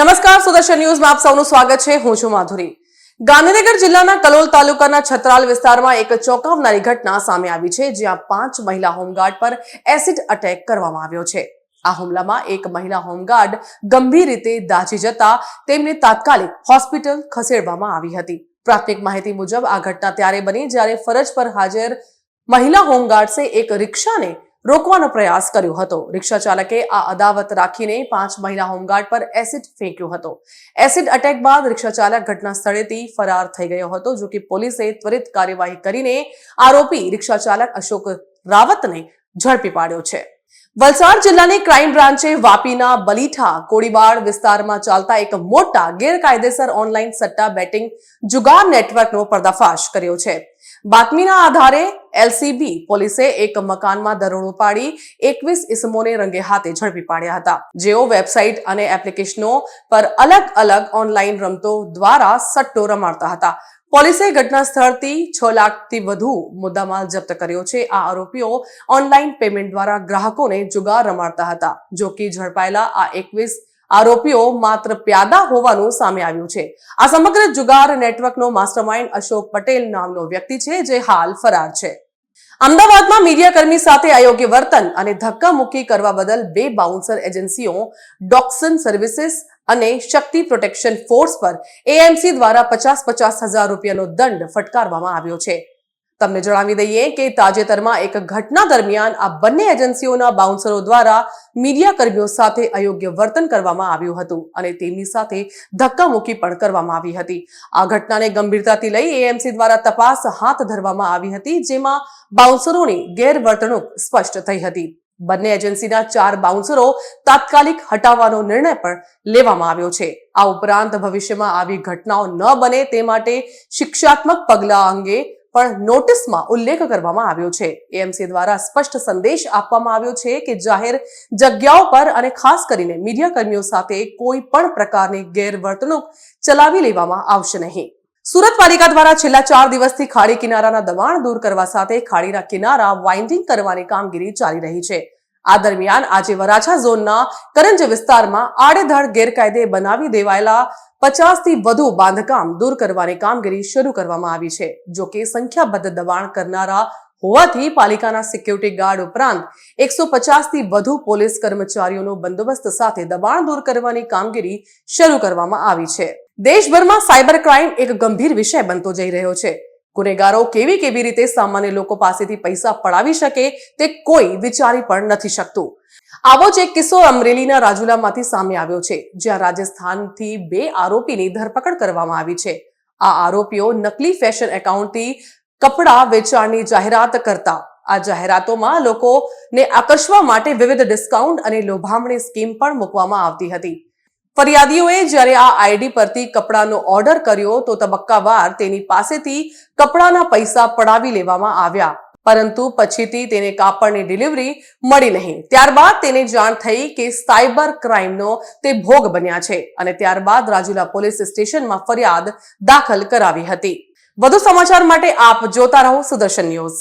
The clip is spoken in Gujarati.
નમસ્કાર, સુદર્શન ન્યૂઝમાં આપ સૌનું સ્વાગત છે. હું છું માધુરી. ગાંધીનગર જિલ્લાના કલોલ તાલુકાના છત્રાલ વિસ્તારમાં એક ચોંકાવનારી ઘટના સામે આવી છે, જ્યાં પાંચ મહિલા હોમગાર્ડ પર એસિડ અટેક કરવામાં આવ્યો છે. આ હુમલામાં એક મહિલા હોમગાર્ડ ગંભીર રીતે દાઝી જતા તેમને તાત્કાલિક હોસ્પિટલ ખસેડવામાં આવી હતી. પ્રાથમિક માહિતી મુજબ આ ઘટના ત્યારે બની જ્યારે ફરજ પર હાજર મહિલા હોમગાર્ડ્સે એક રિક્ષાને રોકવાનો પ્રયાસ કર્યો હતો. રિક્ષા ચાલકે આ અદાવત રાખીને પાંચ મહિલા હોમગાર્ડ પર એસિડ ફેંક્યો હતો. એસિડ અટેક બાદ રિક્ષા ચાલક ઘટના સ્થળેથી ફરાર થઈ ગયો હતો જો કે પોલીસે ત્વરિત કાર્યવાહી કરીને આરોપી રિક્ષા ચાલક અશોક રાવતને ઝડપી પાડ્યો છે. વલસાડ જિલ્લાની ક્રાઇમ બ્રાન્ચે વાપીના બલીઠા કોળીવાડ વિસ્તારમાં ચાલતા એક મોટા ગેરકાયદેસર ઓનલાઈન સટ્ટા બેટિંગ જુગાર નેટવર્કનો પર્દાફાશ કર્યો છે. બાતમીના આધારે એલસીબી પોલીસે એક મકાનમાં દરોડો પાડી એકવીસ ઇસમોને રંગે હાથે ઝડપી પાડ્યા હતા. જેઓ વેબસાઇટ અને એપ્લિકેશનો પર અલગ અલગ ઓનલાઈન રમતો દ્વારા સટ્ટો રમાડતા હતા. પોલીસે ઘટના સ્થળથી છ લાખથી વધુ મુદ્દામાલ જપ્ત કર્યો છે. આ આરોપીઓ ઓનલાઈન પેમેન્ટ દ્વારા ગ્રાહકોને જુગાર રમાડતા હતા. જો કે ઝડપાયેલા આ એકવીસ આરોપીઓ માત્ર પ્યાદા હોવાનું સામે આવ્યું છે. આ સમગ્ર જુગાર નેટવર્કનો માસ્ટરમાઇન્ડ અશોક પટેલ નામનો વ્યક્તિ છે, જે હાલ ફરાર છે. અમદાવાદમાં મીડિયાકર્મી સાથે અયોગ્ય વર્તન અને ધક્કામુક્કી કરવા બદલ બે બાઉન્સર એજન્સીઓ ડોક્સન સર્વિસીસ અને શક્તિ પ્રોટેક્શન ફોર્સ પર એએમસી દ્વારા પચાસ પચાસ હજાર રૂપિયાનો દંડ ફટકારવામાં આવ્યો છે. તમને જણાવી દઈએ કે તાજેતરમાં એક ઘટના દરમિયાન આ બંને એજન્સીઓના બાઉન્સરો દ્વારા મીડિયા કર્મીઓ સાથે અયોગ્ય વર્તન કરવામાં આવ્યું હતું અને તેમની સાથે ધક્કામુક્કી પણ કરવામાં આવી હતી. આ ઘટનાને ગંભીરતાથી લઈ એએમસી દ્વારા તપાસ હાથ ધરવામાં આવી હતી, જેમાં બાઉન્સરોની ગેરવર્તણૂક સ્પષ્ટ થઈ હતી. બંને એજન્સીના ચાર બાઉન્સરો તાત્કાલિક હટાવવાનો નિર્ણય પણ લેવામાં આવ્યો છે. આ ઉપરાંત ભવિષ્યમાં આવી ઘટનાઓ ન બને તે માટે શિક્ષાત્મક પગલાં અંગે પણ નોટિસમાં ઉલ્લેખ કરવામાં આવ્યો છે. એએમસી દ્વારા સ્પષ્ટ સંદેશ આપવામાં આવ્યો છે કે જાહેર જગ્યાઓ પર અને ખાસ કરીને મીડિયા કર્મીઓ સાથે કોઈ પણ પ્રકારની ગેરવર્તણૂક ચલાવી લેવામાં આવશે નહીં. સુરત પાલિકા દ્વારા છેલ્લા ચાર દિવસથી ખાડી કિનારાના દબાણ દૂર કરવા સાથે ખાડીના કિનારા વાઇન્ડિંગ કરવાની કામગીરી ચાલી રહી છે. આ દરમિયાન આજે વરાછા ઝોનના કરંજ વિસ્તારમાં આડેધડ ગેરકાયદે બનાવી દેવાયેલા પચાસથી વધુ બાંધકામ દૂર કરવાની કામગીરી શરૂ કરવામાં આવી છે. જો કે સંખ્યાબદ્ધ દબાણ કરનારા હોવાથી પાલિકાના સિક્યુરિટી ગાર્ડ ઉપરાંત એકસો પચાસથી વધુ પોલીસ કર્મચારીઓનો બંદોબસ્ત સાથે દબાણ દૂર કરવાની કામગીરી શરૂ કરવામાં આવી છે. દેશભરમાં સાયબર ક્રાઇમ એક ગંભીર વિષય બનતો જઈ રહ્યો છે. ગુનેગારો કેવી કેવી રીતે સામાન્ય લોકો પાસેથી પૈસા પડાવી શકે તે કોઈ વિચારી પણ નથી શકતું. આવો જ એક કિસ્સો અમરેલીના રાજુલામાંથી સામે આવ્યો છે, જ્યાં રાજસ્થાનથી બે આરોપીની ધરપકડ કરવામાં આવી છે. આ આરોપીઓ નકલી ફેશન એકાઉન્ટથી કપડા વેચાણની જાહેરાત કરતા. આ જાહેરાતોમાં લોકોને આકર્ષવા માટે વિવિધ ડિસ્કાઉન્ટ અને લોભામણી સ્કીમ પણ મૂકવામાં આવતી હતી. ફરિયાદીઓએ જ્યારે આ આઈડી પરથી કપડાનો ઓર્ડર કર્યો તો તબક્કાવાર તેની પાસેથી કપડાના પૈસા પડાવી લેવામાં આવ્યા. પરંતુ પછીથી તેને કાપડની ડિલિવરી મળી નહીં. ત્યારબાદ તેને જાણ થઈ કે સાયબર ક્રાઇમનો તે ભોગ બન્યા છે અને ત્યારબાદ રાજુલા પોલીસ સ્ટેશનમાં ફરિયાદ દાખલ કરાવી હતી. વધુ સમાચાર માટે આપ જોતા રહો સુદર્શન ન્યૂઝ.